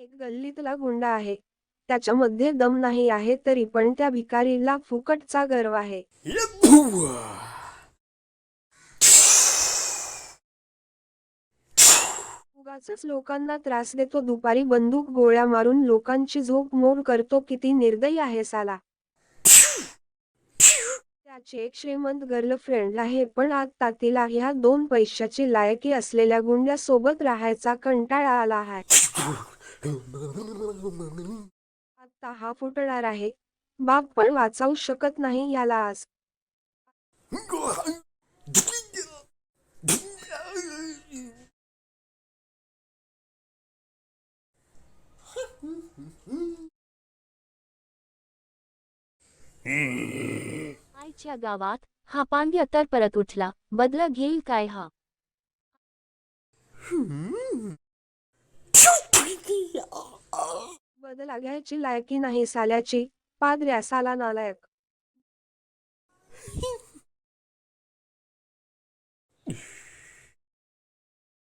एक गल्लीतला गुंडा आहे. त्याच्यामध्ये दम नाही आहे तरी पण त्या भिकारीला फुकटचा गर्व आहे. लोकांना त्रास देतो. दुपारी बंदूक गोळ्या मारून लोकांची झोप मोड करतो. किती निर्दयी आहे साला. त्याची एक श्रीमंत गर्लफ्रेंड आहे पण आता तिला ह्या दोन पैशाची लायकी असलेल्या गुंड्यासोबत राहायचा कंटाळा आला आहे. आता हा फुटणार आहे. बाप पण वाचवू शकत नाही याला आज. आईच्या गावात हा पांड्या तर परत उठला. बदला घेईल काय हा? बदला लागायची लायकी नाही साल्याची पाद्र्या साला नालायक.